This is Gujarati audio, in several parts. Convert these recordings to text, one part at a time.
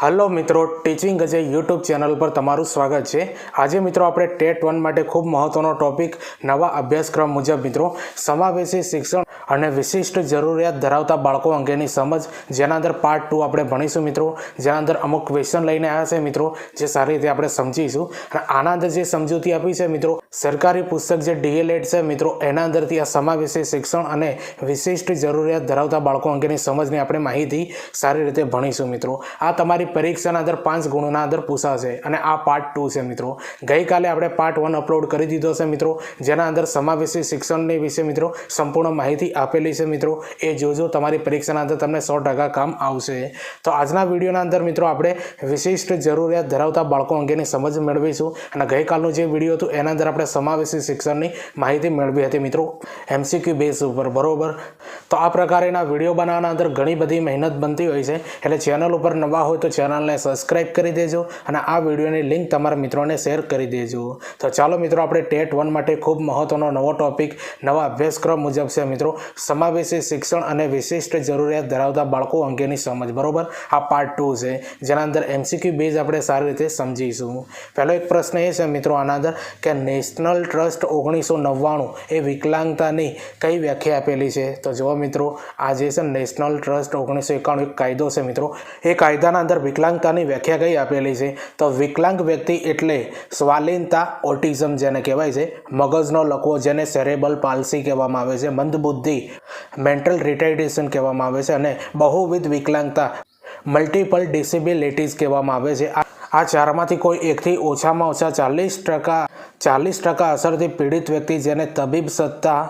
હલો મિત્રો ટીચિંગ અજય યુટ્યુબ ચેનલ પર તમારું સ્વાગત છે. આજે મિત્રો આપણે ટેટ વન માટે ખૂબ મહત્વનો ટોપિક નવા અભ્યાસક્રમ મુજબ મિત્રો, સમાવેશી શિક્ષણ અને વિશિષ્ટ જરૂરિયાત ધરાવતા બાળકો અંગેની સમજ, જેના અંદર પાર્ટ ટુ આપણે ભણીશું મિત્રો. જેના અંદર અમુક ક્વેશ્ચન લઈને આવ્યા છે મિત્રો, જે સારી રીતે આપણે સમજીશું. અને આના અંદર જે સમજૂતી આપી છે મિત્રો, સરકારી પુસ્તક જે ડીએલએડ છે મિત્રો, એના અંદરથી આ સમાવેશી શિક્ષણ અને વિશિષ્ટ જરૂરિયાત ધરાવતા બાળકો અંગેની સમજની આપણે માહિતી સારી રીતે ભણીશું મિત્રો. આ તમારી પરીક્ષાના અંદર પાંચ ગુણોના અંદર પૂછાશે. અને આ પાર્ટ ટુ છે મિત્રો. ગઈકાલે આપણે પાર્ટ વન અપલોડ કરી દીધો છે મિત્રો. જેના અંદર સમાવેશી શિક્ષણની વિશે મિત્રો સંપૂર્ણ માહિતી આપેલી છે મિત્રો. એ જોજો તમારી પરીક્ષાના અંદર તમને સો ટકા કામ આવશે. તો આજના વિડીયોના અંદર મિત્રો આપણે વિશિષ્ટ જરૂરિયાત ધરાવતા બાળકો અંગેની સમજ મેળવીશું. અને ગઈકાલનું જે વીડિયો હતું એના અંદર આપણે સમાવેશી શિક્ષણની માહિતી મેળવી હતી મિત્રો. એમસીક્યુ બેઝ ઉપર, બરોબર? તો આ પ્રકારના વીડિયો બનાવવાના અંદર ઘણી બધી મહેનત બનતી હોય છે. એટલે ચેનલ ઉપર નવા હોય તો ચેનલને સબસ્ક્રાઈબ કરી દેજો અને આ વિડીયોની લિંક તમારા મિત્રોને શેર કરી દેજો. તો ચાલો મિત્રો, આપણે ટેટ વન માટે ખૂબ મહત્વનો નવો ટોપિક નવા અભ્યાસક્રમ મુજબ છે મિત્રો, સમાવેશી શિક્ષણ અને વિશિષ્ટ જરૂરિયાત ધરાવતા બાળકો અંગેની સમજ, બરાબર? આ પાર્ટ ટુ છે, જેના અંદર એમસીક્યુ બેઝ આપણે સારી રીતે સમજીશું. પહેલો એક પ્રશ્ન એ છે મિત્રો, આના અંદર કે નેશનલ ટ્રસ્ટ ઓગણીસો નવ્વાણું એ વિકલાંગતાની કઈ વ્યાખ્યા આપેલી છે? તો જુઓ મિત્રો, આ જે છે નેશનલ ટ્રસ્ટ ઓગણીસો એકાણું, એક કાયદો છે મિત્રો. એ કાયદાના અંદર વિકલાંગતાની વ્યાખ્યા કઈ આપેલી છે? તો વિકલાંગ વ્યક્તિ એટલે સ્વાલીનતા, ઓટિઝમ જેને કહેવાય છે, મગજનો લકવો જેને સેરેબલ પાલસી કહેવામાં આવે છે, મંદબુદ્ધિ, મેન્ટલ રિટાઇડેશન કહેવામાં આવે છે અને બહુવિધ વિકલાંગતા, મલ્ટિપલ ડિસેબિલિટીઝ કહેવામાં આવે છે. આ ચારમાંથી કોઈ એકથી ઓછામાં ઓછા ચાલીસ ટકા ચાલીસ ટકા અસરથી પીડિત વ્યક્તિ જેને તબીબ સત્તા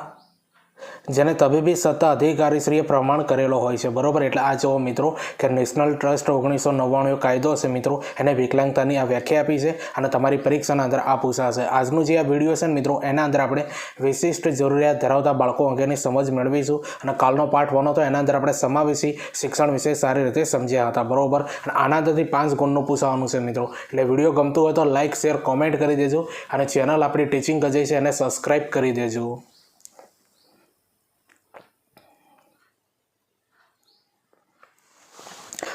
જેને તબીબી સત્તા અધિકારીશ્રીએ પ્રમાણ કરેલો હોય છે. બરોબર? એટલે આ જુઓ મિત્રો, કે નેશનલ ટ્રસ્ટ ઓગણીસો નવ્વાણું કાયદો છે મિત્રો, એને વિકલાંગતાની આ વ્યાખ્યા આપી છે અને તમારી પરીક્ષાના અંદર આ પૂછાશે. આજનું જે આ વીડિયો છે ને મિત્રો, એના અંદર આપણે વિશિષ્ટ જરૂરિયાત ધરાવતા બાળકો અંગેની સમજ મેળવીશું અને કાલનો પાઠ વનો તો એના અંદર આપણે સમાવેશી શિક્ષણ વિશે સારી રીતે સમજ્યા હતા. બરોબર? અને આના અંદરથી પાંચ ગુણનું પૂછવાનું છે મિત્રો. એટલે વીડિયો ગમતું હોય તો લાઇક શેર કોમેન્ટ કરી દેજો અને ચેનલ આપણી ટીચિંગ અજય છે એને સબસ્ક્રાઇબ કરી દેજો.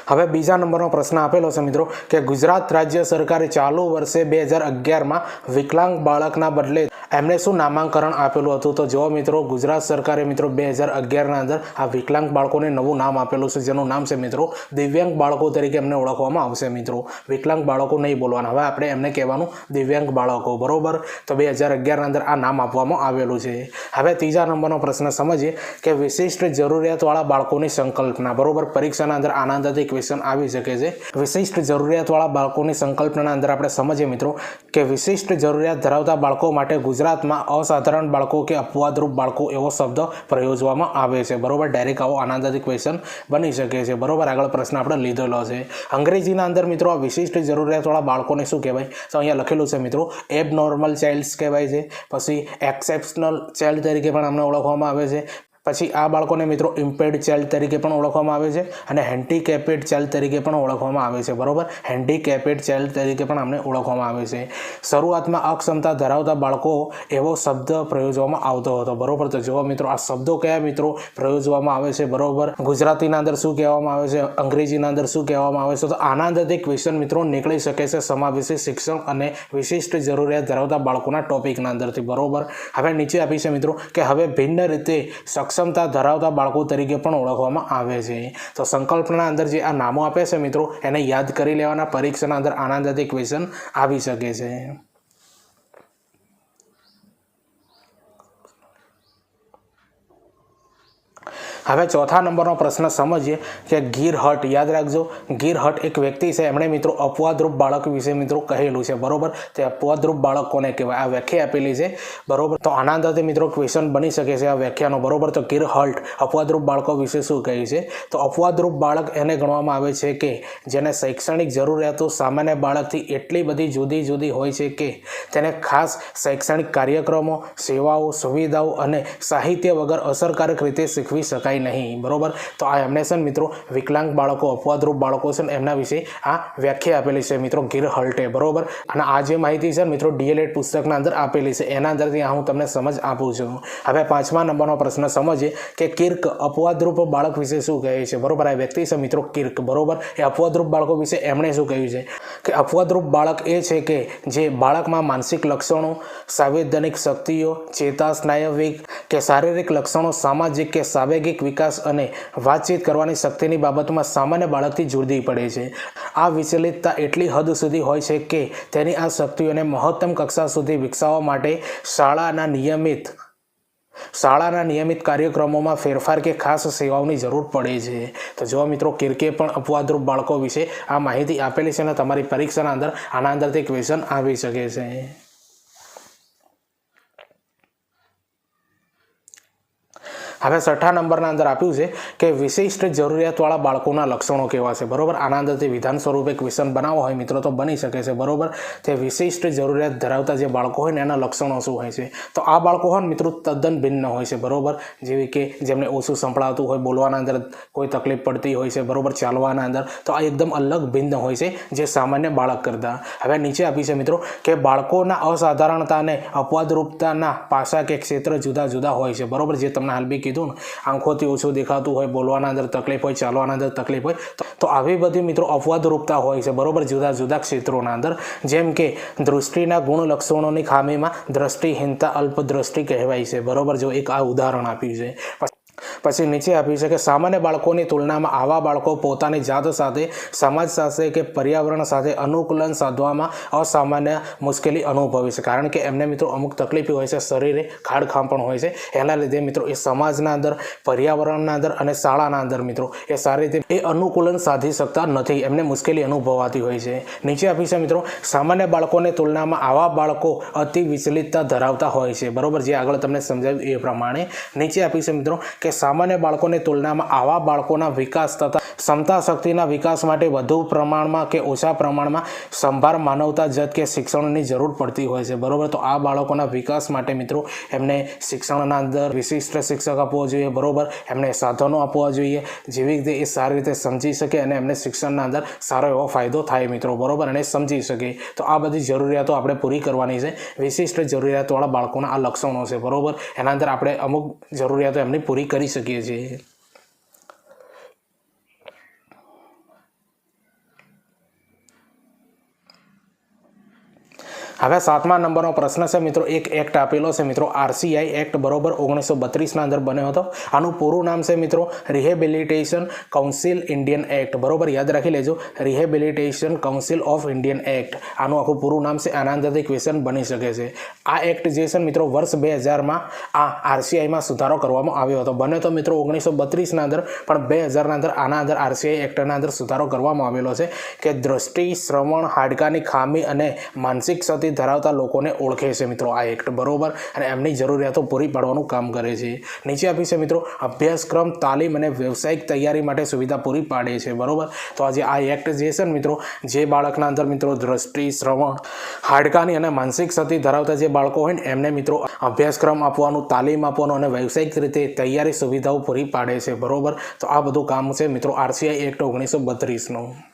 હવે બીજા નંબરનો પ્રશ્ન આપેલો છે મિત્રો કે ગુજરાત રાજ્ય સરકારે ચાલુ વર્ષે બે હજાર અગિયારમાં વિકલાંગ બાળકના બદલે એમને શું નામાંકરણ આપેલું હતું? તો જો મિત્રો, ગુજરાત સરકારે મિત્રો બે હજાર અગિયારના અંદર આ વિકલાંગ બાળકોને નવું નામ આપેલું છે, જેનું નામ છે મિત્રો, દિવ્યાંગ બાળકો તરીકે એમને ઓળખવામાં આવશે મિત્રો. વિકલાંગ બાળકો નહીં બોલવાના. હવે આપણે એમને કહેવાનું દિવ્યાંગ બાળકો, બરોબર? તો બે હજાર અગિયારના અંદર આ નામ આપવામાં આવેલું છે. હવે ત્રીજા નંબરનો પ્રશ્ન સમજીએ કે વિશિષ્ટ જરૂરિયાતવાળા બાળકોની સંકલ્પના, બરોબર? પરીક્ષાના અંદર આના અંદરથી ક્વેશ્ચન આવી શકે છે. વિશિષ્ટ જરૂરિયાતવાળા બાળકોની સંકલ્પના અંદર આપણે સમજીએ મિત્રો કે વિશિષ્ટ જરૂરિયાત ધરાવતા બાળકો માટે ગુજરાતમાં અસાધારણ બાળકો કે અપવાદરૂપ બાળકો એવો શબ્દ પ્રયોજવામાં આવે છે. બરોબર? ડાયરેક્ટ આવો આના ક્વેશ્ચન બની શકે છે. બરોબર? આગળ પ્રશ્ન આપણે લીધેલો છે. અંગ્રેજીના અંદર મિત્રો આ વિશિષ્ટ જરૂરિયાતવાળા બાળકોને શું કહેવાય? તો અહીંયા લખેલું છે મિત્રો એબ નોર્મલ ચાઇલ્ડ્સ કહેવાય છે. પછી એક્સેપ્શનલ ચાઇલ્ડ તરીકે પણ અમને ઓળખવામાં આવે છે. પછી આ બાળકોને મિત્રો ઇમ્પેર્ડ ચાઇલ્ડ તરીકે પણ ઓળખવામાં આવે છે અને હેન્ડીકેપેડ ચાઇલ્ડ તરીકે પણ ઓળખવામાં આવે છે, બરોબર? હેન્ડીકેપેડ ચાઇલ્ડ તરીકે પણ અમને ઓળખવામાં આવે છે. શરૂઆતમાં અક્ષમતા ધરાવતા બાળકો એવો શબ્દ પ્રયોજવામાં આવતો હતો, બરોબર? તો જુઓ મિત્રો, આ શબ્દો કયા મિત્રો પ્રયોજવામાં આવે છે, બરોબર? ગુજરાતીના અંદર શું કહેવામાં આવે છે, અંગ્રેજીના અંદર શું કહેવામાં આવે છે? તો આના અંદરથી ક્વેશ્ચન મિત્રો નીકળી શકે છે સમાવેશી શિક્ષણ અને વિશિષ્ટ જરૂરિયાત ધરાવતા બાળકોના ટોપિકના અંદરથી, બરોબર? હવે નીચે આપી છે મિત્રો કે હવે ભિન્ન રીતે સક્ષમતા ધરાવતા બાળકો તરીકે પણ ઓળખવામાં આવે છે. તો સંકલ્પના અંદર જે આ નામો આપે છે મિત્રો, એને યાદ કરી લેવાના, પરીક્ષાના અંદર આના અંદરથી ક્વેશ્ચન આવી શકે છે. હવે ચોથા નંબરનો પ્રશ્ન સમજીએ કે ગીર હટ, યાદ રાખજો, ગીર હટ એક વ્યક્તિ છે, એમણે મિત્રો અપવાદરૂપ બાળક વિશે મિત્રો કહેલું છે, બરોબર? તે અપવાદરૂપ બાળક કોને કહેવાય? આ વ્યાખ્યા આપેલી છે, બરોબર? તો આના અંદરથી મિત્રો ક્વેશ્ચન બની શકે છે આ વ્યાખ્યાનો, બરોબર? તો ગીર હલ્ટ અપવાદરૂપ બાળકો વિશે શું કહે છે? તો અપવાદરૂપ બાળક એને ગણવામાં આવે છે કે, જેને શૈક્ષણિક જરૂરિયાતો સામાન્ય બાળકથી એટલી બધી જુદી જુદી હોય છે કે, તેને ખાસ શૈક્ષણિક કાર્યક્રમો, સેવાઓ, સુવિધાઓ અને સાહિત્ય વગર અસરકારક રીતે શીખવી શકાય શકાય નહીં. બરોબર? તો આ એમને છે મિત્રો વિકલાંગ બાળકો, અપવાદરૂપ બાળકો છે ને એમના વિશે આ વ્યાખ્યા આપેલી છે મિત્રો ગીર હલ્ટે. બરોબર? અને આ જે માહિતી છે મિત્રો ડીએલએડ પુસ્તકના અંદર આપેલી છે. એના અંદરથી હું તમને સમજ આપું છું. હવે પાંચમા નંબરનો પ્રશ્ન સમજીએ કે કિર્ક અપવાદરૂપ બાળક વિશે શું કહે છે? બરોબર? આ વ્યક્તિ છે મિત્રો કિર્ક. બરોબર? એ અપવાદરૂપ બાળકો વિશે એમણે શું કહ્યું છે? કે અપવાદરૂપ બાળક એ છે કે જે બાળકમાં માનસિક લક્ષણો, સાંવેદનિક શક્તિઓ ચેતા સ્નાયવિક કે શારીરિક લક્ષણો, સામાજિક કે સાવેગિક વિકાસ અને વાતચીત કરવાની શક્તિની બાબતમાં સામાન્ય બાળકથી જુદી પડે છે. આ વિચલિતતા એટલી હદ સુધી હોય છે કે તેની આ શક્તિઓને મહત્તમ કક્ષા સુધી વિકસાવવા માટે શાળાના નિયમિત શાળાના નિયમિત કાર્યક્રમોમાં ફેરફાર કે ખાસ સેવાઓની જરૂર પડે છે. તો જો મિત્રો કિરકે પણ અપવાદરૂપ બાળકો વિશે આ માહિતી આપેલી છે અને તમારી પરીક્ષાના અંદર આના અંદરથી ક્વેશ્ચન આવી શકે છે. હવે છઠ્ઠા નંબરના અંદર આપ્યું છે કે વિશિષ્ટ જરૂરિયાતવાળા બાળકોના લક્ષણો કેવા છે? બરોબર? આના અંદરથી વિધાન સ્વરૂપે ક્વેશ્ચન બનાવો હોય, મિત્રો, તો બની શકે છે. બરોબર? તે વિશિષ્ટ જરૂરિયાત ધરાવતા જે બાળકો હોય ને, એના લક્ષણો શું હોય છે? તો આ બાળકો હોય ને, મિત્રો, તદ્દન ભિન્ન હોય છે. બરોબર? જેવી કે જેમને ઓછું સંભળાતું હોય, બોલવાના અંદર કોઈ તકલીફ પડતી હોય છે, બરોબર? ચાલવાના અંદર તો આ એકદમ અલગ ભિન્ન હોય છે, જે સામાન્ય બાળક કરતાં. હવે નીચે આપી છે, મિત્રો, કે બાળકોના અસાધારણતાને, અપવાદરૂપતાના પાસા કે ક્ષેત્ર જુદા જુદા હોય છે. બરોબર? જે તમને હાલ બી કીધું ને, આંખોથી ઓછું દેખાતું હોય, બોલવાના અંદર તકલીફ હોય, ચાલવાના અંદર તકલીફ હોય, તો- આવી બધી મિત્રો અપવાદરૂપતા હોય છે, બરોબર? જુદા જુદા ક્ષેત્રોના અંદર. જેમ કે દૃષ્ટિના ગુણ લક્ષણોની ખામીમાં દ્રષ્ટિહીનતા અલ્પદ્રષ્ટિ કહેવાય છે, બરોબર? જો એક આ ઉદાહરણ આપ્યું છે. પછી નીચે આપ્યું છે કે સામાન્ય બાળકોની તુલનામાં આવા બાળકો પોતાની જાત સાથે, સમાજ સાથે કે પર્યાવરણ સાથે અનુકૂલન સાધવામાં અસામાન્ય મુશ્કેલી અનુભવે છે. કારણ કે એમને મિત્રો અમુક તકલીફો હોય છે, શરીરે ખાડખામ પણ હોય છે. એના લીધે મિત્રો એ સમાજના અંદર, પર્યાવરણના અંદર અને શાળાના અંદર મિત્રો એ સારી રીતે એ અનુકૂલન સાધી શકતા નથી. એમને મુશ્કેલી અનુભવાતી હોય છે. નીચે આપી છે મિત્રો, સામાન્ય બાળકોની તુલનામાં આવા બાળકો અતિ વિચલિતતા ધરાવતા હોય છે. બરોબર? જે આગળ તમને સમજાવ્યું એ પ્રમાણે નીચે આપી છે મિત્રો કે સામાન્ય બાળકોની તુલનામાં આવા બાળકોના વિકાસ તથા ક્ષમતા શક્તિના વિકાસ માટે વધુ પ્રમાણમાં કે ઓછા પ્રમાણમાં સંભાર માનવતા જત કે શિક્ષણની જરૂર પડતી હોય છે. બરાબર? તો આ બાળકોના વિકાસ માટે મિત્રો એમને શિક્ષણના અંદર વિશિષ્ટ શિક્ષક આપવો જોઈએ. બરોબર? એમને સાધનો આપવા જોઈએ. જેવી રીતે એ સારી રીતે સમજી શકે અને એમને શિક્ષણના અંદર સારો એવો ફાયદો થાય મિત્રો. બરોબર? અને સમજી શકે. તો આ બધી જરૂરિયાતો આપણે પૂરી કરવાની છે. વિશિષ્ટ જરૂરિયાતવાળા બાળકોના આ લક્ષણો છે. બરોબર? એના અંદર આપણે અમુક જરૂરિયાતો એમની પૂરી કરી શકીએ છીએ. હવે સાતમા નંબરનો પ્રશ્ન છે, મિત્રો, એક એક્ટ આપેલો છે, મિત્રો, આરસીઆઈ એક્ટ બરોબર ઓગણીસો બત્રીસના અંદર બન્યો હતો. આનું પૂરું નામ છે, મિત્રો, રિહેબિલિટેશન કાઉન્સિલ ઇન્ડિયન એક્ટ. બરોબર, યાદ રાખી લેજો, rehabilitation council of Indian act. આનું આખું પૂરું નામ છે, આના અંદરથી ક્વેશ્ચન બની શકે છે. આ એક્ટ જે છે, મિત્રો, વર્ષ બે હજારમાં આ આરસીઆઈમાં સુધારો કરવામાં આવ્યો હતો. બને તો, મિત્રો, ઓગણીસો બત્રીસના અંદર, પણ બે હજારના અંદર આના અંદર આરસીઆઈ એક્ટના અંદર સુધારો કરવામાં આવેલો છે કે દ્રષ્ટિ, શ્રવણ, હાડકાની ખામી અને માનસિક ક્ષતિ ધરાવતા લોકોને ઓળખે છે મિત્રો આ એક્ટ, બરોબર? અને એમની જરૂરિયાતો પૂરી પાડવાનું કામ કરે છે. નીચે આપી છે મિત્રો, અભ્યાસક્રમ, તાલીમ અને વ્યવસાયિક તૈયારી માટે સુવિધા પૂરી પાડે છે, બરોબર? તો આજે આ એક્ટ જે છે ને મિત્રો, જે બાળકના અંદર મિત્રો દ્રષ્ટિ, શ્રવણ, હાડકાની અને માનસિક ક્ષતિ ધરાવતા જે બાળકો હોય ને, એમને મિત્રો અભ્યાસક્રમ આપવાનું, તાલીમ આપવાનું અને વ્યવસાયિક રીતે તૈયારી સુવિધાઓ પૂરી પાડે છે, બરોબર? તો આ બધું કામ છે મિત્રો, આરસીઆઈ એક્ટ ઓગણીસો બત્રીસનું.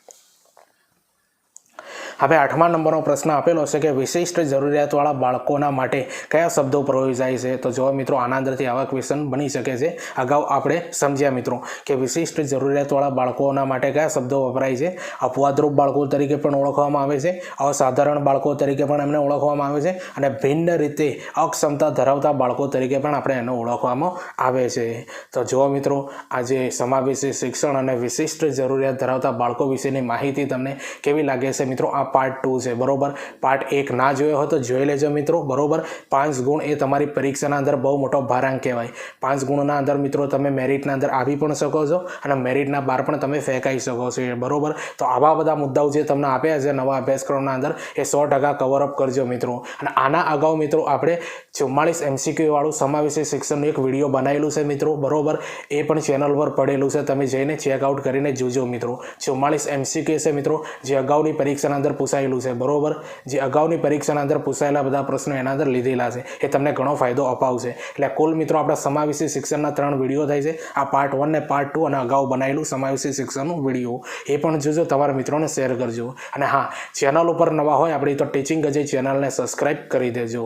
હવે આઠમા નંબરનો પ્રશ્ન આપેલો છે કે વિશિષ્ટ જરૂરિયાતવાળા બાળકોના માટે કયા શબ્દો પ્રયોજાય છે? તો જો મિત્રો આના અંદરથી આવા ક્વેશ્ચન બની શકે છે. અગાઉ આપણે સમજ્યા મિત્રો કે વિશિષ્ટ જરૂરિયાતવાળા બાળકોના માટે કયા શબ્દો વપરાય છે. અપવાદરૂપ બાળકો તરીકે પણ ઓળખવામાં આવે છે. અસાધારણ બાળકો તરીકે પણ એમને ઓળખવામાં આવે છે. અને ભિન્ન રીતે અક્ષમતા ધરાવતા બાળકો તરીકે પણ આપણે એને ઓળખવામાં આવે છે. તો જુઓ મિત્રો, આજે સમાવેશી શિક્ષણ અને વિશિષ્ટ જરૂરિયાત ધરાવતા બાળકો વિશેની માહિતી તમને કેવી લાગે છે? મિત્રો આ પાર્ટ ટુ છે, બરોબર? પાર્ટ એક ના જોયો હોય તો જોઈ લેજો મિત્રો, બરોબર? પાંચ ગુણ એ તમારી પરીક્ષાના અંદર બહુ મોટો ભારાંક કહેવાય. પાંચ ગુણના અંદર મિત્રો તમે મેરિટના અંદર આવી પણ શકો છો અને મેરિટના બહાર પણ તમે ફેંકાઈ શકો છો બરોબર? તો આવા બધા મુદ્દાઓ જે તમને આપ્યા છે નવા અભ્યાસક્રમના અંદર, એ સો ટકા કવરઅપ કરજો મિત્રો. અને આના અગાઉ મિત્રો આપણે ચુમ્માળીસ એમસીક્યુ વાળું સમાવેશી શિક્ષણનું એક વીડિયો બનાવેલું છે મિત્રો, બરોબર? એ પણ ચેનલ પર પડેલું છે, તમે જઈને ચેકઆઉટ કરીને જોજો મિત્રો. ચુમ્માળીસ એમસીક્યુ છે મિત્રો, જે અગાઉની પરીક્ષાના અંદર પૂછાયેલું છે. બરોબર? જે અગાઉની પરીક્ષાના અંદર પૂછાયેલા બધા પ્રશ્નો એના અંદર લીધેલા છે. એ તમને ઘણો ફાયદો અપાવશે. એટલે કુલ મિત્રો, આપણા સમાવેશી શિક્ષણના ત્રણ વીડિયો થાય છે. આ પાર્ટ વન ને પાર્ટ ટુ અને અગાઉ બનાવેલું સમાવેશી શિક્ષણનું વીડિયો. એ પણ જોજો, તમારા મિત્રોને શેર કરજો. અને હા ચેનલ ઉપર નવા હોય, આપણી તો ટીચિંગ અજય ચેનલને સબસ્ક્રાઈબ કરી દેજો.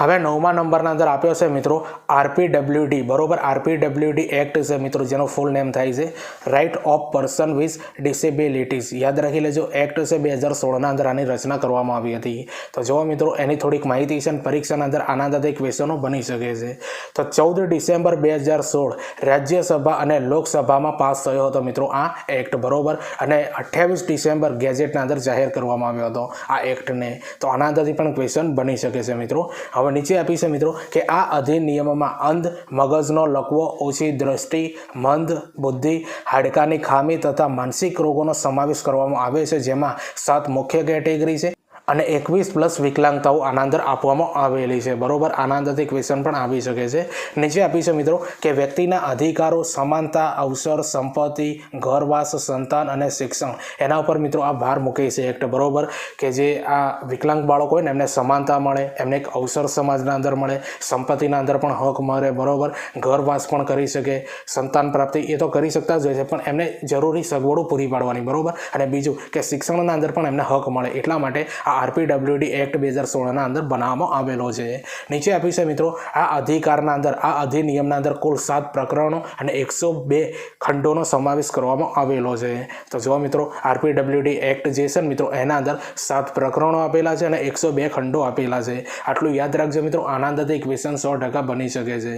હવે નવમા નંબરના અંદર આપ્યો છે મિત્રો આરપીડબ્લ્યુડી બરોબર? આરપીડબ્લ્યુડી એક્ટ છે મિત્રો, જેનો ફૂલ નેમ થાય છે. Right of person with disabilities યાદ રાખી લેજો એક્ટ છે બે હજાર સોળના અંદર આની રચના કરવામાં આવી હતી. તો જુઓ મિત્રો, એની થોડીક માહિતી છે અને પરીક્ષાના અંદર આના અંદર ક્વેશ્ચનો બની શકે છે. તો ચૌદ ડિસેમ્બર બે હજાર સોળ, રાજ્યસભા અને લોકસભામાં પાસ થયો હતો મિત્રો આ એક્ટ બરોબર? અને અઠ્યાવીસ ડિસેમ્બર ગેજેટના અંદર જાહેર કરવામાં આવ્યો હતો આ એક્ટને તો આના અંદરથી પણ ક્વેશ્ચન બની શકે છે મિત્રો. હવે નીચે આપી છે મિત્રો કે આ અધિનિયમમાં અંધ મગજનો લકવો, ઓછી દ્રષ્ટિ, મંદ બુદ્ધિ, હાડકાની ખામી તથા માનસિક રોગોનો સમાવેશ કરવામાં આવે છે, જેમાં સાત મુખ્ય કેટેગરી છે. અને એકવીસ પ્લસ વિકલાંગતાઓ આના અંદર આપવામાં આવેલી છે. બરોબર? આના અંદરથી ક્વેશ્ચન પણ આવી શકે છે. નીચે આપી છે મિત્રો કે વ્યક્તિના અધિકારો, સમાનતા, અવસર, સંપત્તિ, ઘરવાસ, સંતાન અને શિક્ષણ. એના ઉપર મિત્રો આ ભાર મૂકે છે એક્ટ બરોબર? કે જે આ વિકલાંગ બાળકો હોય ને, એમને સમાનતા મળે, એમને એક અવસર સમાજના અંદર મળે, સંપત્તિના અંદર પણ હક મળે, બરોબર? ઘરવાસ પણ કરી શકે, સંતાન પ્રાપ્તિ એ તો કરી શકતા જ હોય છે, પણ એમને જરૂરી સગવડો પૂરી પાડવાની. બરોબર? અને બીજું કે શિક્ષણના અંદર પણ એમને હક મળે. એટલા માટે આ આરપીડબ્લ્યુડી એક્ટ બે હજાર સોળના અંદર બનાવવામાં આવેલો છે. નીચે આપ્યું છે મિત્રો, આ અધિકારના અંદર, આ અધિનિયમના અંદર કુલ સાત પ્રકરણો અને એકસો બે ખંડોનો સમાવેશ કરવામાં આવેલો છે. તો જુઓ મિત્રો આરપીડબ્લ્યુડી એક્ટ જે છે મિત્રો, એના અંદર સાત પ્રકરણો આપેલા છે અને એકસો બે ખંડો આપેલા છે. આટલું યાદ રાખજો મિત્રો આના અંદરથી ક્વેશ્ચન સો ટકા બની શકે છે.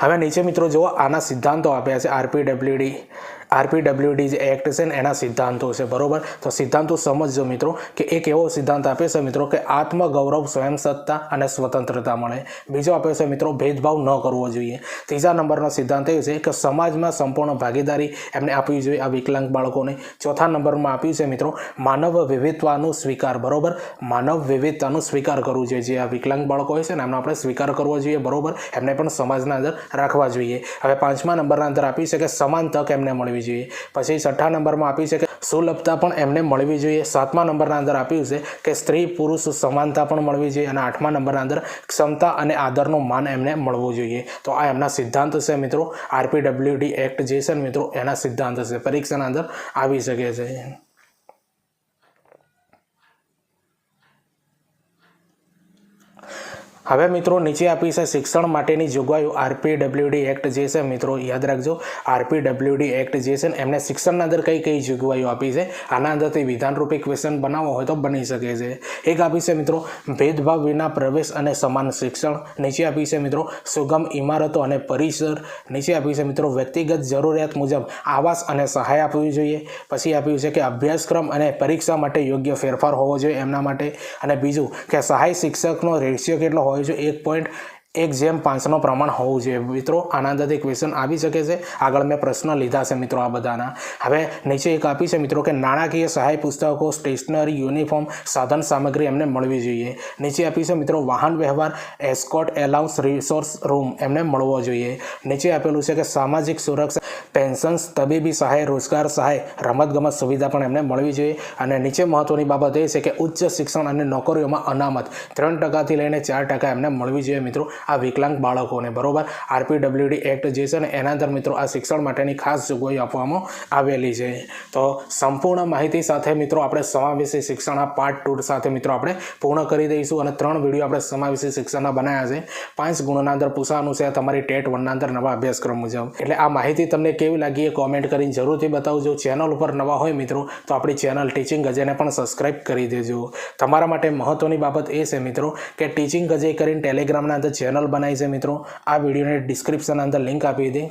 હવે નીચે મિત્રો જુઓ, આના સિદ્ધાંતો આપ્યા છે આરપીડબ્લ્યુડી આરપીડબ્લ્યુડી જે એક્ટ છે ને એના સિદ્ધાંતો છે, બરોબર? તો સિદ્ધાંતો સમજજો મિત્રો કે એક એવો સિદ્ધાંત આપે છે મિત્રો કે આત્મગૌરવ સ્વયં સત્તા અને સ્વતંત્રતા મળે. બીજો આપે છે મિત્રો ભેદભાવ ન કરવો જોઈએ. ત્રીજા નંબરનો સિદ્ધાંત એ છે કે સમાજમાં સંપૂર્ણ ભાગીદારી એમને આપવી જોઈએ આ વિકલાંગ બાળકોને. ચોથા નંબરમાં આપ્યું છે મિત્રો માનવ વિવિધતાનો સ્વીકાર, બરોબર? માનવ વિવિધતાનો સ્વીકાર કરવું જોઈએ. જે આ વિકલાંગ બાળકો હોય છે ને એમનો આપણે સ્વીકાર કરવો જોઈએ, બરોબર? એમને પણ સમાજના અંદર રાખવા જોઈએ. હવે પાંચમા નંબરના અંદર આપ્યું છે કે સમાન તક એમને મળવી જોઈએ. પછી છઠ્ઠા નંબરમાં આપ્યું છે કે સુલભતા પણ એમને મળવી જોઈએ. સાતમા નંબરના અંદર આપ્યું છે કે સ્ત્રી પુરુષ સમાનતા પણ મળવી જોઈએ અને આઠમા નંબરના અંદર ક્ષમતા અને આદરનું માન એમને મળવું જોઈએ. તો આ એમના સિદ્ધાંત છે મિત્રો. આરપીડબ્લ્યુડી એક્ટ જે છે મિત્રો, એના સિદ્ધાંત છે. પરીક્ષાના અંદર આવી શકે છે. હવે મિત્રો નીચે આપી છે શિક્ષણ માટેની જોગવાઈઓ. આરપીડબ્લ્યુડી એક્ટ જે છે મિત્રો યાદ રાખજો. આરપીડબ્લ્યુડી એક્ટ જે છે એમને શિક્ષણના અંદર કઈ કઈ જોગવાઈઓ આપી છે? આના અંદરથી વિધાનરૂપી ક્વેશ્ચન બનાવવો હોય તો બની શકે છે. એક આપી છે મિત્રો, ભેદભાવ વિના પ્રવેશ અને સમાન શિક્ષણ. નીચે આપી છે મિત્રો, સુગમ ઇમારતો અને પરિસર. નીચે આપી છે મિત્રો, વ્યક્તિગત જરૂરિયાત મુજબ આવાસ અને સહાય આપવી જોઈએ. પછી આપ્યું છે કે અભ્યાસક્રમ અને પરીક્ષા માટે યોગ્ય ફેરફાર હોવો જોઈએ એમના માટે. અને બીજું કે સહાય શિક્ષકનો રેશિયો કેટલો હોય છે. એક પોઈન્ટ એક જેમ પાંચનો પ્રમાણ હોવું જોઈએ. મિત્રો આના અંદરથી ક્વેશ્ચન આવી શકે છે. આગળ મેં પ્રશ્ન લીધા છે મિત્રો આ બધાના. હવે નીચે એક આપી છે મિત્રો કે નાણાકીય સહાય પુસ્તકો સ્ટેશનરી યુનિફોર્મ સાધન સામગ્રી એમને મળવી જોઈએ. નીચે આપી છે મિત્રો, વાહન વ્યવહાર એસ્કોટ એલાઉન્સ રિસોર્સ રૂમ એમને મળવો જોઈએ. નીચે આપેલું છે કે સામાજિક સુરક્ષા પેન્શન્સ તબીબી સહાય, રોજગાર સહાય, રમતગમત સુવિધા પણ એમને મળવી જોઈએ. અને નીચે મહત્વની બાબત એ છે કે ઉચ્ચ શિક્ષણ અને નોકરીઓમાં અનામત. ત્રણ ટકાથી લઈને ચાર ટકા એમને મળવી જોઈએ મિત્રો. આ વિકલાંગ બાળકોને, બરોબર? આરપીડબ્લ્યુડી એક્ટ જે છે ને, એના અંદર મિત્રો આ શિક્ષણ માટેની ખાસ જોગવાઈ આપવામાં આવેલી છે. તો સંપૂર્ણ માહિતી સાથે મિત્રો આપણે સમાવેશી શિક્ષણ આ પાર્ટ ટુ સાથે મિત્રો આપણે પૂર્ણ કરી દઈશું અને ત્રણ વીડિયો આપણે સમાવેશી શિક્ષણના બનાવ્યા છે. પાંચ ગુણોના અંદર પૂછવાનું છે તમારી ટેટ વનના અંદર નવા અભ્યાસક્રમ મુજબ. એટલે આ માહિતી તમને કેવી લાગી એ કોમેન્ટ કરીને જરૂરથી બતાવજો. ચેનલ ઉપર નવા હોય મિત્રો, તો આપણી ચેનલ ટીચિંગ ગજેને પણ સબસ્ક્રાઇબ કરી દેજો. તમારા માટે મહત્વની બાબત એ છે મિત્રો, કે ટીચિંગ ગજે કરીને ટેલિગ્રામના અંદર ચેનલ બનાવી છે મિત્રો. આ વિડીયોને ડિસ્ક્રિપ્શન અંદર લિંક આપી દે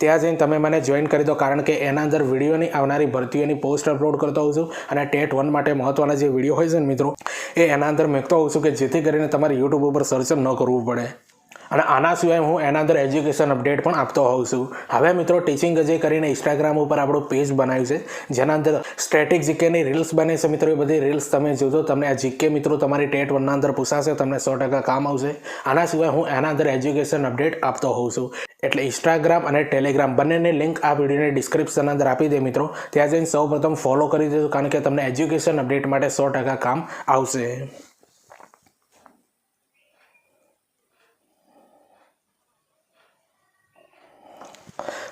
ત્યાં જઈને તમે મને જોઈન કરી દો, કારણ કે એના અંદર વિડીયોની આવનારી ભરતીઓની પોસ્ટ અપલોડ કરતો હોઉં છું અને ટેટ વન માટે મહત્ત્વના જે વીડિયો હોય છે ને મિત્રો, એ એના અંદર મૂકતો હોઉં છું કે જેથી કરીને તમારે યુટ્યુબ ઉપર સર્ચ ન કરવું પડે. અને આના સિવાય હું એના અંદર એજ્યુકેશન અપડેટ પણ આપતો હોઉં છું. હવે મિત્રો ટીચિંગ અજય કરીને ઇન્સ્ટાગ્રામ ઉપર આપણું પેજ બનાવ્યું છે, જેના અંદર સ્ટેટિક જીકેની રીલ્સ બને છે મિત્રો, એ બધી રીલ્સ તમે જોજો. તમને આ જીકે મિત્રો તમારી ટેટ વનના અંદર પૂછાશે, તમને સો ટકા કામ આવશે. આના સિવાય હું એના અંદર એજ્યુકેશન અપડેટ આપતો હોઉં છું. એટલે ઇન્સ્ટાગ્રામ અને ટેલિગ્રામ બંનેની લિંક આ વિડીયોની ડિસ્ક્રિપ્શન અંદર આપી દે મિત્રો. ત્યાં જઈને સૌ પ્રથમ ફોલો કરી દેજો, કારણ કે તમને એજ્યુકેશન અપડેટ માટે સો ટકા કામ આવશે.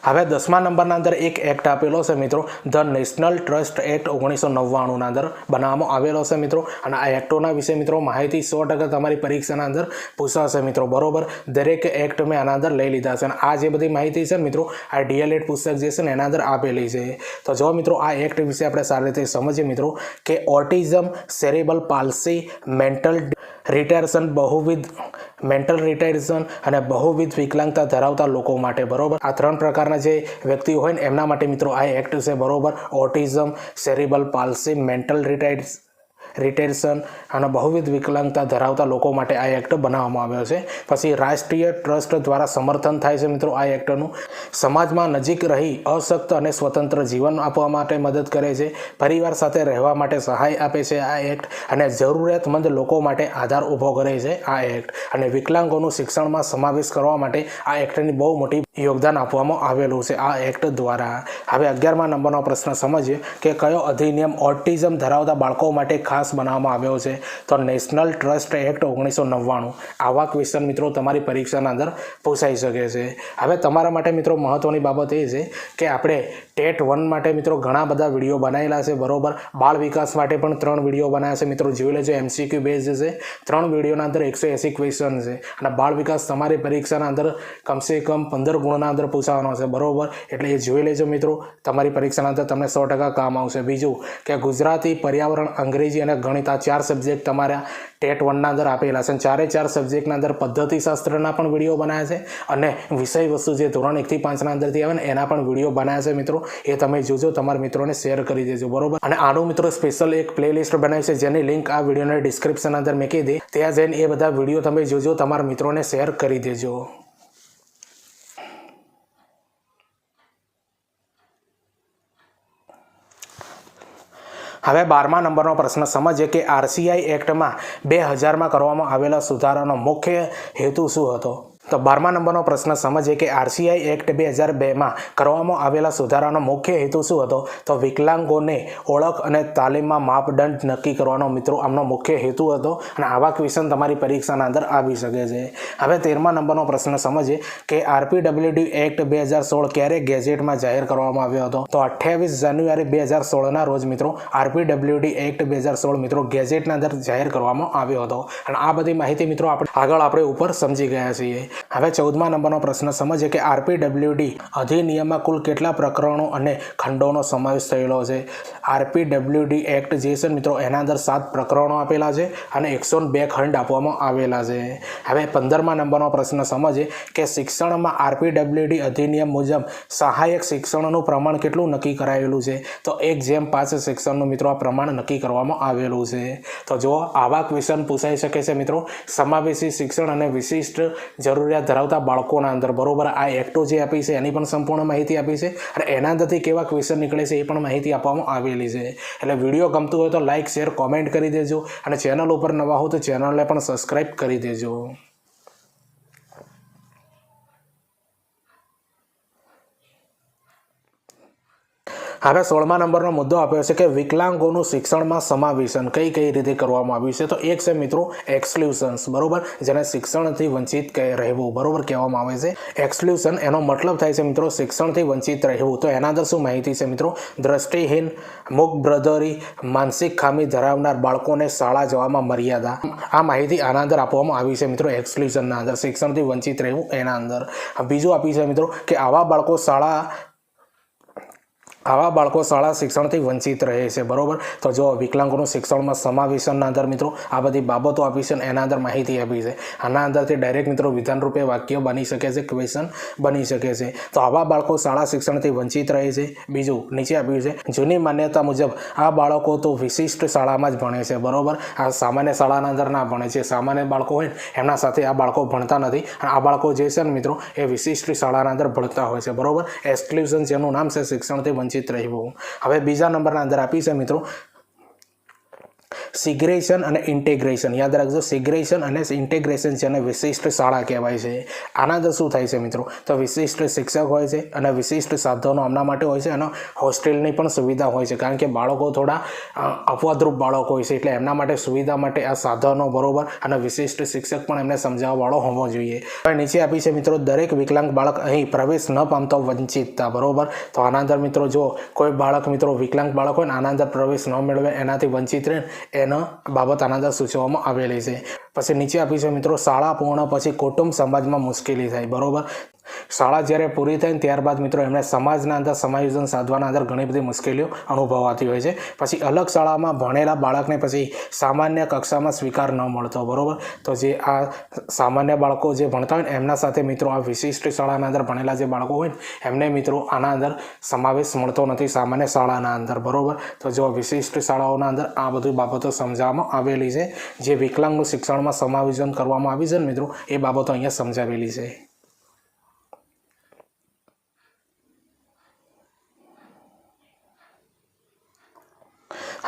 હવે દસમા નંબરના અંદર એક એક્ટ આપેલો છે મિત્રો. ધ નેશનલ ટ્રસ્ટ એક્ટ ઓગણીસો નવ્વાણુંના અંદર બનાવવામાં આવેલો છે મિત્રો. અને આ એક્ટોના વિશે મિત્રો માહિતી સો ટકા તમારી પરીક્ષાના અંદર પૂછાશે મિત્રો. બરોબર? દરેક એક્ટ મેં આના અંદર લઈ લીધા છે. અને આ જે બધી માહિતી છે મિત્રો, આ ડીએલએડ પુસ્તક જે છે ને એના અંદર આપેલી છે. તો જો મિત્રો આ એક્ટ વિશે આપણે સારી રીતે સમજીએ મિત્રો, કે autism cerebral palsy, mental retardation બહુવિધ મેન્ટલ રિટાયરેશન અને બહુવિધ વિકલાંગતા ધરાવતા લોકો માટે, બરોબર? આ ત્રણ પ્રકારના જે વ્યક્તિઓ હોય ને, એમના માટે મિત્રો આ એક્ટ છે, બરોબર? ઓટિઝમ સેરિબલ પાલ્સી મેન્ટલ રિટાયર્સ રિટેન્શન અને બહુવિધ વિકલાંગતા ધરાવતા લોકો માટે આ એક્ટ બનાવવામાં આવ્યો છે. પછી રાષ્ટ્રીય ટ્રસ્ટ દ્વારા સમર્થન થાય છે મિત્રો આ એક્ટનું. સમાજમાં નજીક રહી, અશક્ત અને સ્વતંત્ર જીવન આપવા માટે મદદ કરે છે. પરિવાર સાથે રહેવા માટે સહાય આપે છે આ એક્ટ અને જરૂરિયાતમંદ લોકો માટે આધાર ઊભો કરે છે આ એક્ટ. અને વિકલાંગોનું શિક્ષણમાં સમાવેશ કરવા માટે આ એક્ટની બહુ મોટી યોગદાન આપવામાં આવેલું છે આ એક્ટ દ્વારા. હવે અગિયારમા નંબરનો પ્રશ્ન સમજીએ કે કયો અધિનિયમ ઓટિઝમ ધરાવતા બાળકો માટે ખાસ બનાવવામાં આવ્યો છે. તો નેશનલ ટ્રસ્ટ એક્ટ ઓગણીસો નવ્વાણું. આવા ક્વેશ્ચન મિત્રો તમારી પરીક્ષાના અંદર પૂછાઈ શકે છે. હવે તમારા માટે મિત્રો મહત્ત્વની બાબત એ છે કે આપણે ટેટ વન માટે મિત્રો ઘણા બધા વીડિયો બનાવેલા છે, બરોબર? બાળ વિકાસ માટે પણ ત્રણ વીડિયો બનાવ્યા છે. મિત્રો જોઈ લેજો એમસીક્યુ બેઝ છે, ત્રણ વિડીયોના અંદર એકસો એંસી ક્વેશ્ચન છે. અને બાળ વિકાસ તમારી પરીક્ષાના અંદર કમસે કમ પંદર ગુણના અંદર પૂછાવાનો છે, બરોબર? એટલે એ જોઈ લેજો મિત્રો, તમારી પરીક્ષાના અંદર તમને સો ટકા કામ આવશે. બીજું કે ગુજરાતી પર્યાવરણ અંગ્રેજી અને ગણિત આ ચાર સબ્જેક્ટ તમારા ટેટ વનના અંદર આપેલા છે. અને ચારે ચાર સબ્જેક્ટના અંદર પદ્ધતિશાસ્ત્રના પણ વીડિયો બનાવ્યા છે અને વિષય વસ્તુ જે ધોરણ એકથી પાંચના અંદરથી આવે ને, એના પણ વીડિયો બનાવ્યા છે મિત્રો. એ તમે જોજો, તમારા મિત્રોને શેર કરી દેજો, બરોબર? અને આનું મિત્રો સ્પેશિયલ એક પ્લેલિસ્ટ બનાવી છે, જેની લિંક આ વિડીયોના ડિસ્ક્રિપ્શન અંદર મૂકી દે ત્યાં જઈને એ બધા વીડિયો તમે જોજો, તમારા મિત્રોને શેર કરી દેજો. હવે બારમા નંબરનો પ્રશ્ન સમજીએ કે આરસીઆઈ એક્ટમાં બે હજારમાં કરવામાં આવેલા સુધારાનો મુખ્ય હેતુ શું હતો? તો બારમા નંબરનો પ્રશ્ન સમજીએ કે આરસીઆઈ એક્ટ બે હજાર બેમાં કરવામાં આવેલા સુધારાનો મુખ્ય હેતુ શું હતો? તો વિકલાંગોને ઓળખ અને તાલીમમાં માપદંડ નક્કી કરવાનો મિત્રો આમનો મુખ્ય હેતુ હતો અને આવા ક્વેશ્ચન તમારી પરીક્ષાના અંદર આવી શકે છે. હવે તેરમા નંબરનો પ્રશ્ન સમજીએ કે આરપીડબ્લ્યુડી એક્ટ બે હજાર સોળ ક્યારે ગેઝેટમાં જાહેર કરવામાં આવ્યો હતો? તો અઠ્યાવીસ જાન્યુઆરી બે હજાર સોળના રોજ મિત્રો આરપીડબ્લ્યુડી એક્ટ બે હજાર સોળ મિત્રો ગેઝેટના અંદર જાહેર કરવામાં આવ્યો હતો. અને આ બધી માહિતી મિત્રો આપણે આગળ આપણે ઉપર સમજી ગયા છીએ. હવે ચૌદમા નંબરનો પ્રશ્ન સમજીએ કે આરપીડબ્લ્યુડી અધિનિયમમાં કુલ કેટલા પ્રકરણો અને ખંડોનો સમાવેશ થયેલો છે? આરપીડબ્લ્યુડી એક્ટ જે છે મિત્રો, એના અંદર સાત પ્રકરણો આપેલા છે અને એકસો બે ખંડ આપવામાં આવેલા છે. હવે પંદરમા નંબરનો પ્રશ્ન સમજે કે શિક્ષણમાં આરપીડબ્લ્યુડી અધિનિયમ મુજબ સહાયક શિક્ષણનું પ્રમાણ કેટલું નક્કી કરાયેલું છે? તો એક જેમ પાંચ શિક્ષણનું મિત્રો, આ પ્રમાણ નક્કી કરવામાં આવેલું છે. તો જો આવા ક્વેશ્ચન પૂછાઈ શકે છે મિત્રો. સમાવેશી શિક્ષણ અને વિશિષ્ટ જરૂરિયાત ધરાવતા બાળકોના અંદર. બરોબર, આ એક્ટો જે આપી છે, એની પણ સંપૂર્ણ માહિતી આપી છે અને એના અંદરથી કેવા ક્વેશ્ચન નીકળે છે એ પણ માહિતી આપવામાં આવેલી છે. એટલે વીડિયો ગમતું હોય તો લાઇક શેર કોમેન્ટ કરી દેજો. અને ચેનલ ઉપર નવા હો તો ચેનલને પણ સબસ્ક્રાઈબ કરી દેજો. હવે સોળમા નંબરનો મુદ્દો આપ્યો છે કે વિકલાંગોનું શિક્ષણમાં સમાવેશન કઈ કઈ રીતે કરવામાં આવ્યું છે? તો એક છે મિત્રો એક્સક્લુઝન્સ બરોબર? જેને શિક્ષણથી વંચિત રહેવું, બરોબર કહેવામાં આવે છે. એક્સક્લુઝન એનો મતલબ થાય છે મિત્રો, શિક્ષણથી વંચિત રહેવું. તો એના અંદર શું માહિતી છે મિત્રો? દ્રષ્ટિહીન મુખ બ્રધરી માનસિક ખામી ધરાવનાર બાળકોને શાળા જવામાં મર્યાદા. આ માહિતી આના અંદર આપવામાં આવી છે મિત્રો એક્સક્લુઝનના અંદર, શિક્ષણથી વંચિત રહેવું એના અંદર. બીજું આપી છે મિત્રો કે આવા બાળકો શાળા આવા બાળકો શાળા શિક્ષણથી વંચિત રહે છે, બરોબર? તો જો વિકલાંગોનું શિક્ષણમાં સમાવેશનના અંદર મિત્રો, આ બધી બાબતો આપી છે એના અંદર માહિતી આપી છે. આના અંદરથી ડાયરેક્ટ મિત્રો વિધાન રૂપે વાક્ય બની શકે છે ક્વેશ્ચન બની શકે છે. તો આવા બાળકો શાળા શિક્ષણથી વંચિત રહે છે. બીજું, નીચે આપ્યું છે, જૂની માન્યતા મુજબ આ બાળકો તો વિશિષ્ટ શાળામાં જ ભણે છે, બરોબર? આ સામાન્ય શાળાના અંદર ના ભણે છે. સામાન્ય બાળકો હોય એમના સાથે આ બાળકો ભણતા નથી. અને આ બાળકો જે છે ને, મિત્રો, એ વિશિષ્ટ શાળાના અંદર ભણતા હોય છે, બરોબર? એક્સક્લુઝન જેનું નામ છે, શિક્ષણથી વંચિત રહેવું. હવે બીજા નંબરના અંદર આપી છે મિત્રો. સિગ્રેશન અને ઇન્ટેગ્રેશન. યાદ રાખજો, સિગ્રેશન અને ઇન્ટેગ્રેશન છે અને વિશિષ્ટ શાળા કહેવાય છે. આના અંદર શું થાય છે મિત્રો? તો વિશિષ્ટ શિક્ષક હોય છે અને વિશિષ્ટ સાધનો આમના માટે હોય છે અને હોસ્ટેલની પણ સુવિધા હોય છે. કારણ કે બાળકો થોડા અપવાદરૂપ બાળકો હોય છે. એટલે એમના માટે સુવિધા માટે આ સાધનો બરોબર અને વિશિષ્ટ શિક્ષક પણ એમને સમજાવવાવાળો હોવો જોઈએ. હવે નીચે આપી છે મિત્રો, દરેક વિકલાંગ બાળક અહીં પ્રવેશ ન પામતો વંચિતતા, બરોબર? તો આના અંદર મિત્રો જો કોઈ બાળક મિત્રો વિકલાંગ બાળક હોય ને, આના અંદર પ્રવેશ ન મેળવે, એનાથી વંચિત રહે એનો બાબત આના સૂચવવામાં આવેલી છે. પછી નીચે આપી છે મિત્રો, શાળા પૂર્ણ, પછી કુટુંબ સમાજમાં મુશ્કેલી થાય, બરોબર? શાળા જ્યારે પૂરી થાય ને ત્યારબાદ મિત્રો એમને સમાજના અંદર સમાયોજન સાધવાના અંદર ઘણી બધી મુશ્કેલીઓ અનુભવાતી હોય છે. પછી અલગ શાળામાં ભણેલા બાળકને પછી સામાન્ય કક્ષામાં સ્વીકાર ન મળતો, બરોબર? તો જે આ સામાન્ય બાળકો જે ભણતા હોય એમના સાથે મિત્રો આ વિશિષ્ટ શાળાના અંદર ભણેલા જે બાળકો હોય ને, એમને મિત્રો આના અંદર સમાવેશ મળતો નથી સામાન્ય શાળાના અંદર, બરોબર? તો જો વિશિષ્ટ શાળાઓના અંદર આ બધી બાબતો સમજાવવામાં આવેલી છે. જે વિકલાંગનું શિક્ષણમાં સમાયોજન કરવામાં આવી છે ને મિત્રો, એ બાબતો અહીંયા સમજાવેલી છે.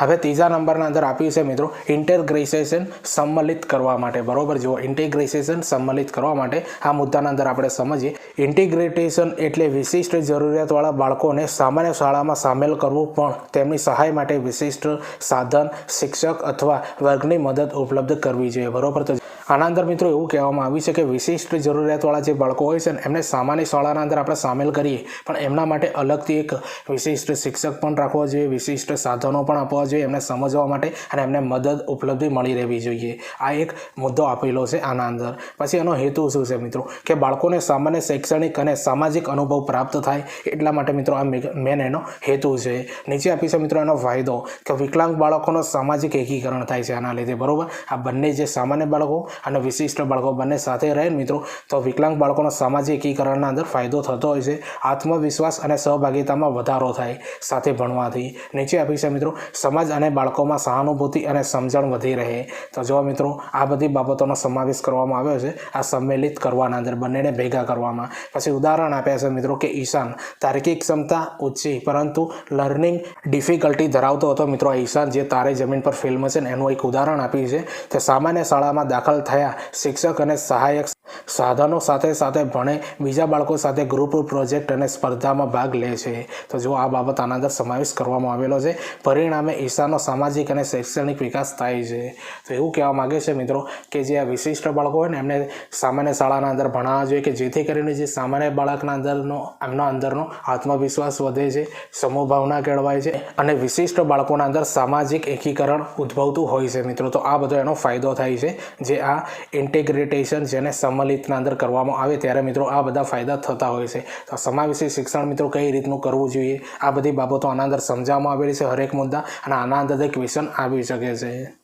હવે ત્રીજા નંબરના અંદર આપ્યું છે મિત્રો ઇન્ટેગ્રેશન સંમલિત કરવા માટે. બરોબર? જુઓ ઇન્ટિગ્રેશન સંમલિત કરવા માટે આ મુદ્દાના અંદર આપણે સમજીએ. ઇન્ટિગ્રેટેશન એટલે વિશિષ્ટ જરૂરિયાતવાળા બાળકોને સામાન્ય શાળામાં સામેલ કરવું પણ તેમની સહાય માટે વિશિષ્ટ સાધન, શિક્ષક અથવા વર્ગની મદદ ઉપલબ્ધ કરવી જોઈએ. બરોબર? તો આના અંદર મિત્રો એવું કહેવામાં આવ્યું છે કે વિશિષ્ટ જરૂરિયાતવાળા જે બાળકો હોય છે ને, એમને સામાન્ય શાળાના અંદર આપણે સામેલ કરીએ, પણ એમના માટે અલગથી એક વિશિષ્ટ શિક્ષક પણ રાખવા જોઈએ, વિશિષ્ટ સાધનો પણ આપવા જોઈએ, એમને સમજવા માટે અને એમને મદદ ઉપલબ્ધિ મળી રહેવી જોઈએ. આ એક મુદ્દો આપેલો છે આના અંદર. પછી એનો હેતુ શું છે મિત્રો? કે બાળકોને સામાન્ય શૈક્ષણિક અને સામાજિક અનુભવ પ્રાપ્ત થાય એટલા માટે મિત્રો આ મેન એનો હેતુ છે. નીચે આપી છે મિત્રો એનો ફાયદો, કે વિકલાંગ બાળકોનો સામાજિક એકીકરણ થાય છે આના લીધે, બરાબર? આ બંને જે સામાન્ય બાળકો અને વિશિષ્ટ બાળકો બંને સાથે રહે મિત્રો, તો વિકલાંગ બાળકોનો સામાજિક એકીકરણના અંદર ફાયદો થતો હોય છે, આત્મવિશ્વાસ અને સહભાગિતામાં વધારો થાય સાથે ભણવાથી. નીચે આપી છે મિત્રો, સમાજ અને બાળકોમાં સહાનુભૂતિ અને સમજણ વધી રહે. તો જો મિત્રો, આ બધી બાબતોનો સમાવેશ કરવામાં આવ્યો છે, આ સંમેલિત કરવાના અંદર બંનેને ભેગા કરવામાં. પછી ઉદાહરણ આપ્યા છે મિત્રો કે ઈશાન, તાર્કિક ક્ષમતા ઊંચી પરંતુ લર્નિંગ ડિફિકલ્ટી ધરાવતો હતો મિત્રો ઈશાન, જે તારે જમીન પર ફિલ્મ છે ને એનું એક ઉદાહરણ આપ્યું છે. તે સામાન્ય શાળામાં દાખલ થયા. શિક્ષક અને સહાયક સાધનો સાથે સાથે ભણે બીજા બાળકો સાથે ગ્રુપ પ્રોજેક્ટ અને સ્પર્ધામાં ભાગ લે છે. તો જો આ બાબત આના અંદર સમાવેશ કરવામાં આવેલો છે. પરિણામે ઈશાનો સામાજિક અને શૈક્ષણિક વિકાસ થાય છે. તો એવું કહેવા માગે છે મિત્રો કે જે આ વિશિષ્ટ બાળકો હોય ને, એમને સામાન્ય શાળાના અંદર ભણાવવા જોઈએ કે જેથી કરીને જે સામાન્ય બાળકના અંદરનો, એમના અંદરનો આત્મવિશ્વાસ વધે છે, સમૂહ ભાવના કેળવાય છે અને વિશિષ્ટ બાળકોના અંદર સામાજિક એકીકરણ ઉદ્ભવતું હોય છે મિત્રો. તો આ બધો એનો ફાયદો થાય છે. જે આ ઇન્ટિગ્રેટેશન જેને સંમલિતના અંદર કરવામાં આવે ત્યારે મિત્રો આ બધા ફાયદા થતા હોય છે. તો સમાવેશી શિક્ષણ મિત્રો કઈ રીતનું કરવું જોઈએ? આ બધી બાબતો આના અંદર સમજાવવામાં આવેલી છે હરેક મુદ્દા અને આના અંદર ક્વેશ્ચન આવી શકે છે.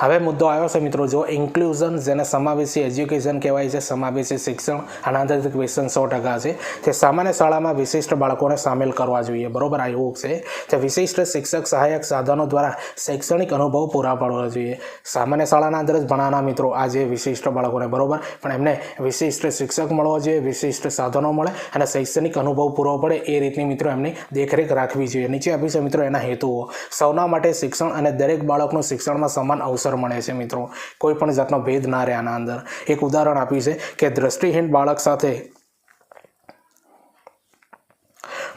હવે મુદ્દો આવ્યો છે મિત્રો, જો ઇન્ક્લુઝન જેને સમાવેશી એજ્યુકેશન કહેવાય છે, સમાવેશી શિક્ષણ આના ક્વેશ્ચન સો ટકા છે, તે સામાન્ય શાળામાં વિશિષ્ટ બાળકોને સામેલ કરવા જોઈએ. બરોબર આ એવું છે. તે વિશિષ્ટ શિક્ષક, સહાયક સાધનો દ્વારા શૈક્ષણિક અનુભવ પૂરા પાડવા જોઈએ. સામાન્ય શાળાના અંદર જ ભણાના મિત્રો, આ જે વિશિષ્ટ બાળકોને, બરોબર? પણ એમને વિશિષ્ટ શિક્ષક મળવો જોઈએ, વિશિષ્ટ સાધનો મળે અને શૈક્ષણિક અનુભવ પૂરો પડે એ રીતની મિત્રો એમની દેખરેખ રાખવી જોઈએ. નીચે આપી છે મિત્રો એના હેતુઓ. સૌના માટે શિક્ષણ અને દરેક બાળકનું શિક્ષણમાં સમાન અવસર મળે છે મિત્રો. કોઈ પણ જાતનો ભેદ ના રહે આના અંદર. એક ઉદાહરણ આપ્યું છે કે દ્રષ્ટિહીન બાળક સાથે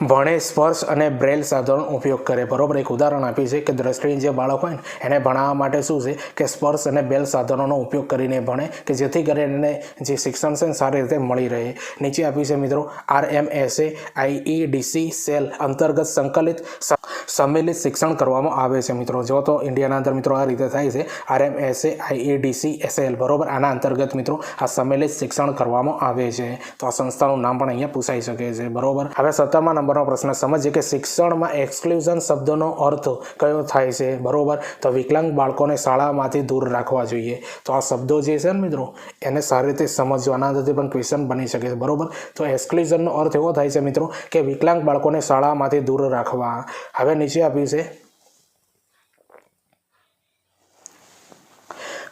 ભણે સ્પર્શ અને બ્રેલ સાધનનો ઉપયોગ કરે. બરોબર, એક ઉદાહરણ આપ્યું છે કે દ્રષ્ટિહીન જે બાળક હોય ને, એને ભણાવવા માટે શું છે કે સ્પર્શ અને બેલ સાધનોનો ઉપયોગ કરીને ભણે કે જેથી કરીને એને જે શિક્ષણ છે સારી રીતે મળી રહે. નીચે આપ્યું છે મિત્રો R M S A IEDC cell અંતર્ગત સંકલિત સંમેલિત શિક્ષણ કરવામાં આવે છે મિત્રો. જો તો ઇન્ડિયાના અંદર મિત્રો આ રીતે થાય છે. R M S A S SL, બરોબર, આના અંતર્ગત મિત્રો આ સંમેલિત શિક્ષણ કરવામાં આવે છે. તો આ સંસ્થાનું નામ પણ અહીંયા પૂછાઈ શકે છે. બરોબર? હવે સત્તરમા નંબરનો પ્રશ્ન સમજીએ કે શિક્ષણમાં એક્સક્લુઝન શબ્દનો અર્થ કયો થાય છે? બરાબર? તો વિકલાંગ બાળકોને શાળામાંથી દૂર રાખવા જોઈએ. તો આ શબ્દો જે છે ને મિત્રો, એને સારી રીતે સમજવાના નથી પણ ક્વેશ્ચન બની શકે છે. બરોબર? તો એક્સક્લુઝનનો અર્થ એવો થાય છે મિત્રો કે વિકલાંગ બાળકોને શાળામાંથી દૂર રાખવા. હવે નીચે આપ્યું છે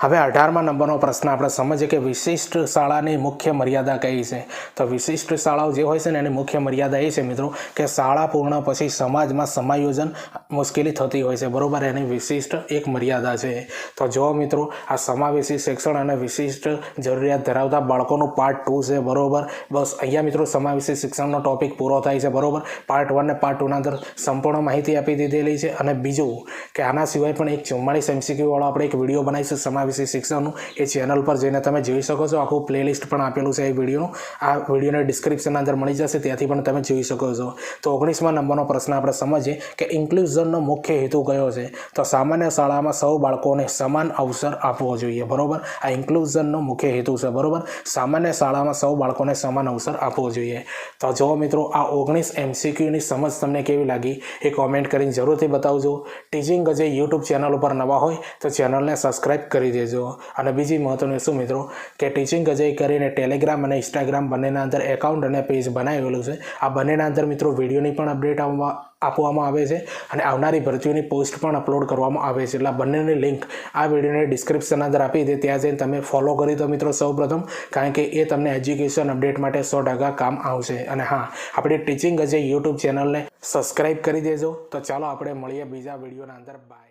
હવે અઢારમા નંબરનો પ્રશ્ન આપણે સમજીએ કે વિશિષ્ટ શાળાની મુખ્ય મર્યાદા કઈ છે? તો વિશિષ્ટ શાળાઓ જે હોય છે ને, એની મુખ્ય મર્યાદા એ છે મિત્રો કે શાળા પૂર્ણ પછી સમાજમાં સમાયોજન મુશ્કેલી થતી હોય છે. બરોબર? એની વિશિષ્ટ એક મર્યાદા છે. તો જો મિત્રો, આ સમાવેશી શિક્ષણ અને વિશિષ્ટ જરૂરિયાત ધરાવતા બાળકોનું પાર્ટ ટુ છે. બરોબર? બસ, અહીંયા મિત્રો સમાવેશી શિક્ષણનો ટોપિક પૂરો થાય છે. બરોબર? પાર્ટ વન ને પાર્ટ ટુના અંદર સંપૂર્ણ માહિતી આપી દીધેલી છે. અને બીજું કે આના સિવાય પણ એક ચુમ્માળીસ એમસીક્યુવાળો આપણે એક વીડિયો બનાવીશું, સમાવેશી શિક્ષણનું એ ચેનલ પર જઈને તમે જોઈ શકો છો. આખું પ્લેલિસ્ટ પણ આપેલું છે એ વિડીયોનું આ વિડીયોને ડિસ્ક્રિપ્શનના અંદર મળી જશે, ત્યાંથી પણ તમે જોઈ શકો છો. તો ઓગણીસમાં નંબરનો પ્રશ્ન આપણે સમજીએ કે ઇન્ક્લુઝનનો મુખ્ય હેતુ કયો છે? તો સામાન્ય શાળામાં સૌ બાળકોને સમાન અવસર આપવો જોઈએ, બરોબર? આ ઇન્ક્લુઝનનો મુખ્ય હેતુ છે, બરાબર? સામાન્ય શાળામાં સૌ બાળકોને સમાન અવસર આપવો જોઈએ. તો જો મિત્રો, આ ઓગણીસ એમસીક્યુની સમજ તમને કેવી લાગી એ કોમેન્ટ કરીને જરૂરથી બતાવજો. ટીચિંગ જે યુટ્યુબ ચેનલ ઉપર નવા હોય તો ચેનલને સબસ્ક્રાઇબ કરી દેજો. અને બીજી મહત્વનું શું મિત્રો? કે ટીચિંગ અજય કરીને ટેલિગ્રામ અને ઇન્સ્ટાગ્રામ બંનેના અંદર એકાઉન્ટ અને પેજ બનાવેલું છે. આ બંનેના અંદર મિત્રો વિડીયોની પણ અપડેટ આવવા, આપવામાં આવે છે અને આવનારી ભરતીઓની પોસ્ટ પણ અપલોડ કરવામાં આવે છે. એટલે બંનેની લિંક આ વિડીયોની ડિસ્ક્રિપ્શન અંદર આપી દે. ત્યાં જઈને તમે ફોલો કરી દો મિત્રો સૌપ્રથમ, કારણ કે એ તમને એજ્યુકેશન અપડેટ માટે સો ટકા કામ આવશે. અને હા, આપણી ટીચિંગ અજય યુટ્યુબ ચેનલને સબસ્ક્રાઇબ કરી દેજો. તો ચાલો આપણે મળીએ બીજા વિડીયોના અંદર. બાય